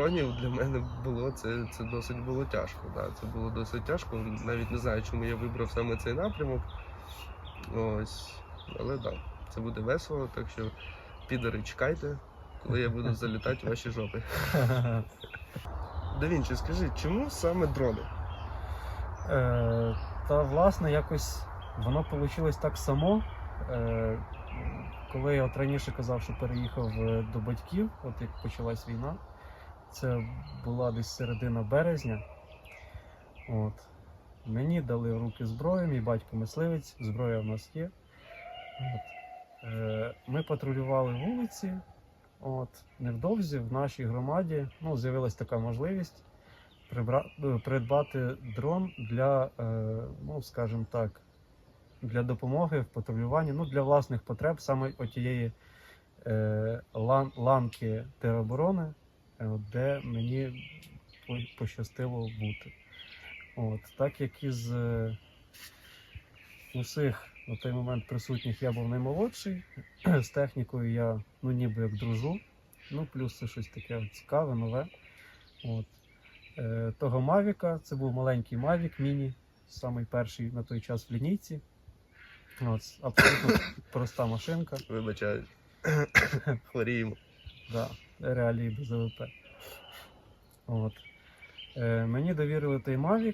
Дронів для мене було це, це досить було тяжко. Да. Це було досить тяжко. Навіть не знаю, чому я вибрав саме цей напрямок. Ось. Але так, да, це буде весело, так що підери чекайте, коли я буду залітати в ваші жопи. Да Вінчі, скажи, чому саме дрони? Е, та власне якось воно вийшло так само. Е, коли я от раніше казав, що переїхав е, до батьків, от як почалась війна, це була десь середина березня. От. Мені дали в руки зброю, мій батько мисливець, зброя в нас є. От. Е, ми патрулювали вулиці. От. Невдовзі в нашій громаді ну, з'явилась така можливість прибра... придбати дрон для, е, ну скажімо так, для допомоги в патрулюванні, ну для власних потреб, саме отієї е, лан... ланки тероборони, де мені пощастило бути. От, так як із е, усіх на той момент присутніх я був наймолодший, з технікою я ну ніби як дружу. Ну, плюс це щось таке цікаве, нове. От. Е, того Мавіка, це був маленький Мавік Міні, самий перший на той час в лінійці. От, абсолютно проста машинка, Вибачаю. Хворіємо. да, реалії без ВВП. От. Е, мені довірили той Мавік.